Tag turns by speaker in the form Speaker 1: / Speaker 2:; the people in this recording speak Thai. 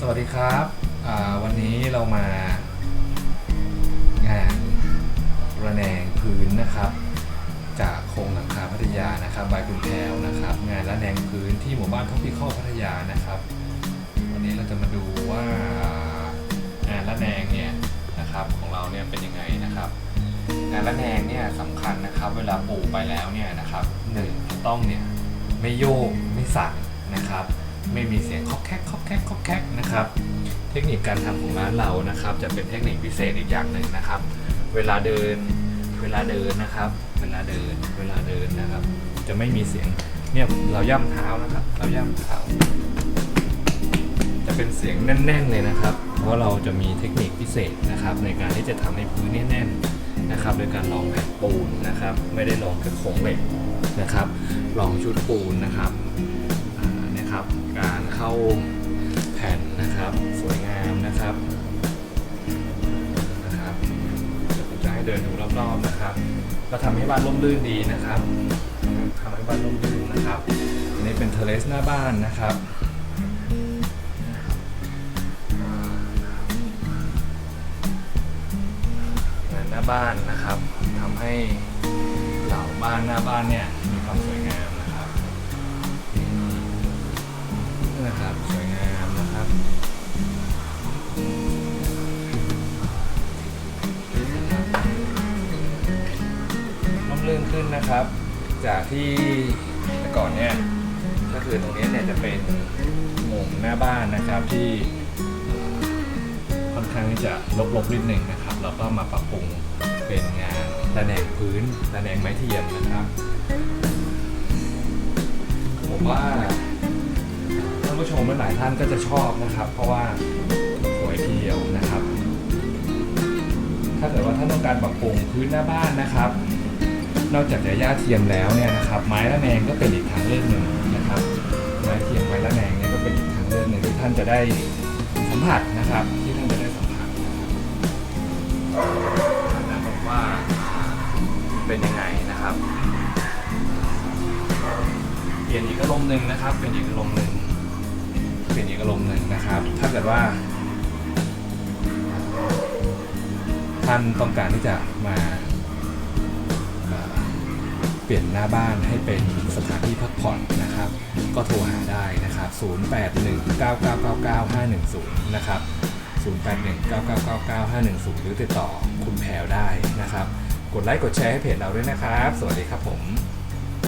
Speaker 1: สวัสดีครับวันนี้เรามางานระแนงพื้นนะครับ จากโครงหลังคาพัทยานะครับบายคุณแพลวนะครับ งานระแนงพื้นที่หมู่บ้านท็อปปิคอพัทยานะครับ วันนี้เราจะมาดูว่างานระแนงเนี่ยนะครับของเราเนี่ยเป็นยังไงนะครับ งานระแนงเนี่ยสำคัญนะครับ เวลาปลูกไปแล้วเนี่ยนะครับหนึ่งต้องเนี่ยไม่โยกไม่สั่นนะครับ ไม่มีเสียงคอกแคกคอกแคกคอกแคกนะครับ เทคนิคการทำของร้านเรานะครับ จะเป็นเทคนิคพิเศษอีกอย่างหนึ่งนะครับ เวลาเดิน เวลาเดินนะครับ เวลาเดิน เวลาเดินนะครับ จะไม่มีเสียง เนี่ยเราย่ำเท้านะครับ เราย่ำเท้า จะเป็นเสียงแน่น ๆเลยนะครับ เพราะเราจะมีเทคนิคพิเศษนะครับ ในการที่จะทำให้พื้นเนี่ยแน่นนะครับ โดยการลองแผ่นปูนนะครับ ไม่ได้ลองแค่โครงเหล็กนะครับ ลองชุดปูนนะครับ นะครับ การเข้าแผ่นนะครับ สวยงามนะครับนะครับเดี๋ยวผมจะให้เดินดูรอบๆนะครับ ก็ทำให้บ้านร่มรื่นดีนะครับทำให้บ้านร่มรื่นนะครับอันนี้เป็นเทเลสหน้าบ้านนะครับหน้าบ้านนะครับทำให้เหล่าบ้านหน้าบ้านเนี่ยมีความสวยงาม ขึ้นนะครับ จากที่แต่ก่อนเนี่ยก็คือตรงนี้เนี่ยจะเป็นมุมหน้าบ้านนะครับที่ค่อนข้างที่จะลบๆนิดหนึ่งนะครับแล้วก็มาปรับปรุงเป็นงานระแนงพื้นระแนงไม้เทียมนะครับผมว่าท่านผู้ชมหลายๆท่านก็จะชอบนะครับ เพราะว่าสวยทีเดียวนะครับ ถ้าเกิดว่าท่านต้องการปรับปรุงพื้นหน้าบ้านนะครับ นอกจากจะหญ้าเทียมแล้วเนี่ยนะครับไม้ระแนงก็เป็นอีกทางเลือกหนึ่งนะครับ ไม้เทียมไม้ระแนงเนี่ยก็เป็นอีกทางเลือกหนึ่งที่ท่านจะได้สัมผัสนะครับที่ท่านจะได้สัมผัสนะครับว่าเป็นยังไงนะครับเปลี่ยนอีกอารมณ์หนึ่งนะครับเป็นอีกอารมณ์หนึ่งเปลี่ยนอีกอารมณ์หนึ่งนะครับ ถ้าเกิดว่าท่านต้องการที่จะมา เปลี่ยนหน้าบ้านให้เป็นสถานที่พักผ่อนนะครับ ก็โทรหาได้นะครับ 0819999510 นะครับ 0819999510 หรือติดต่อคุณแพรวได้นะครับ กดไลค์กดแชร์ให้เพจเราด้วยนะครับ สวัสดีครับผม